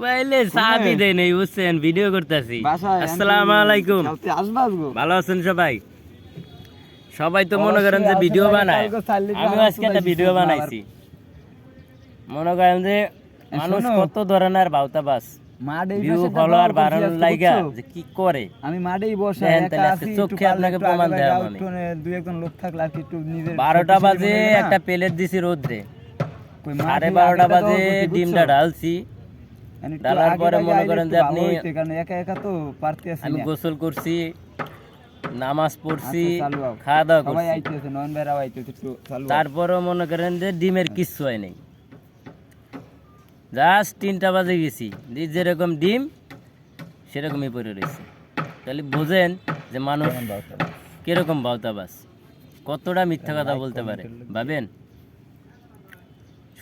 মোবাইলে চাবি দেয় নেই বুঝছেন? ভিডিও করতেছি। আসসালামু আলাইকুম। কালকে আসবা আসব ভালো আছেন সবাই? সবাই তো মনে করেন যে ভিডিও বানায়। কালকে চাইলে তো আমি আজকে একটা ভিডিও বানাইছি। মনে করেন যে মানুষ কত ধরনের ভিউ ফলোয়ার বাড়ানোর লাইগা যে কি করে? আমি মাঠেই বসে চোখে আপনাকে প্রমাণ আগে দেওয়া মানে। দুই একজন লোক থাকলে আর একটু নিজের বারোটা বাজে? একটা প্লেট দিছি রোদ্রে। সাড়ে বারোটা বাজে ডিমটা ঢালছি। আগে পরে মনে করেন যে আপনি- একা একা তো পারতে আছি আমি গোসল করছি নামাজ পড়ছি আচ্ছা। খাওয়া দাওয়া করছি। তারপরেও মনে করেন যে ডিমের কিচ্ছু হয় নাই। জাস্ট তিনটা বাজে গেছি যেরকম ডিম সেরকমই পড়ে রয়েছে। তাহলে বোঝেন যে মানুষ কীরকম বাউতাবাস কতটা মিথ্যা কথা বলতে পারে ভাবেন?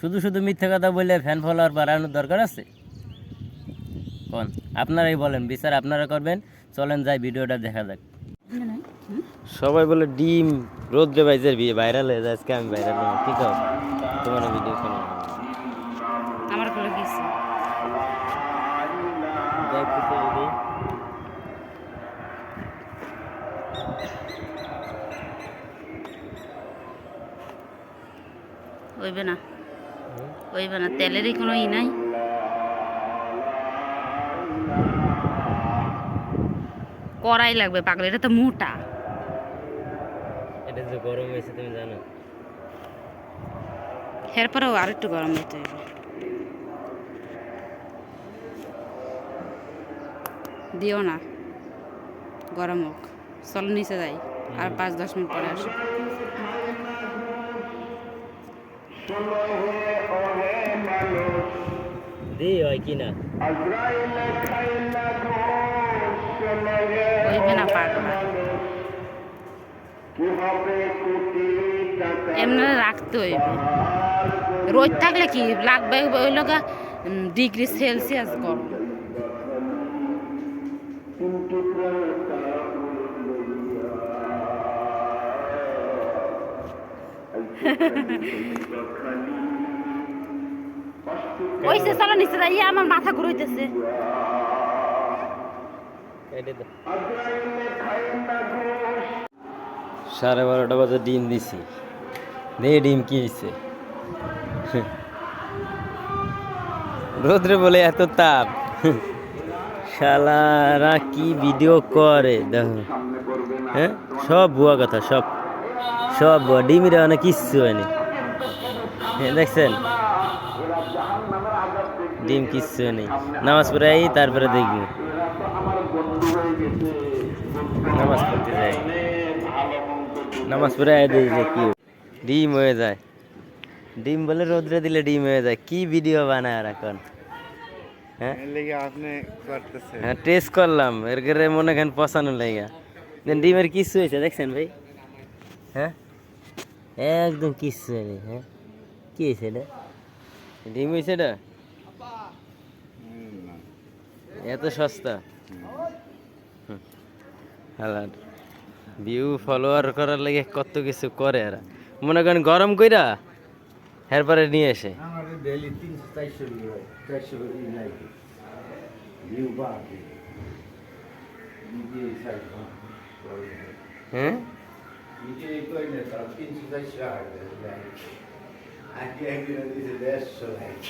শুধু শুধু মিথ্যা কথা বললে ফ্যান ফলোয়ার বাড়ানোর দরকার আছে? কোন? আপনারাই বলেন বিচার আপনারা করবেন। চলেন যাই ভিডিওটা দেখা যাক। সবাই বলে ডিম রোদ্রে বাইজের বিয়ে ভাইরাল হয়ে যায় আজকে আমি ভাইরাল হলাম। ঠিক আছে তোমার ভিডিও শোনো। আমার কোলে গেছে। হইবে না। হইবে না তেলেরই কোনো ই নাই। কড়াই লাগবে পাগল এটা তো মোটা। এটা যে গরম হয়েছে তুমি জানো। এরপরেও আর একটু গরম হইবে দিও না। গরম হোক। চলো নিচে যাই আর পাঁচ দশ মিনিট পরে আসো। দি হয় কি না? না এমনি রাখতে হইবে। রোদ থাকলে কি লাগবে? ওই লগা ডিগ্রি সেলসিয়াস গরম ওই সে চলো নিচে যাই আমার মাথা ঘুরাইতেছে। সাড়ে বারোটা বাজে ডিম দিছি। দে ডিম কি হয়েছে রোদ্রে বলে এত তাপ। শালারা কি ভিডিও করে? দেখো। হ্যাঁ? সব ভুয়া কথা, সব। সব ভুয়া। ডিমির অনেক কিচ্ছু হয়নি। হ্যাঁ দেখছেন? ডিম কিচ্ছু নেই নামাজ পড়ে তারপরে দেখবি। নামাজ পড়তে যাই নামাজ পড়ে আয় যে কি ডিম হয়ে যায়। ডিম বলে রোদ্রে দিলে ডিম হয়ে যায়। কি ভিডিও বানায় এখন? হ্যাঁ? হ্যাঁ টেস্ট করলাম। এর করে মনে করেন পচানো লেগা। ডিমের কিচ্ছু হয়েছে দেখছেন ভাই? হ্যাঁ? একদম কিচ্ছু হয়নি হ্যাঁ? কি হয়েছে এটা? ডিম হয়েছে এটা? এত সস্তা। হালার ভিউ ফলোয়ার করার লাগে কত কিছু করে এরা। মনে করেন গরম কইরা এরপরে নিয়ে এসে। হয়? আগে একদিন দেড়শো লাইক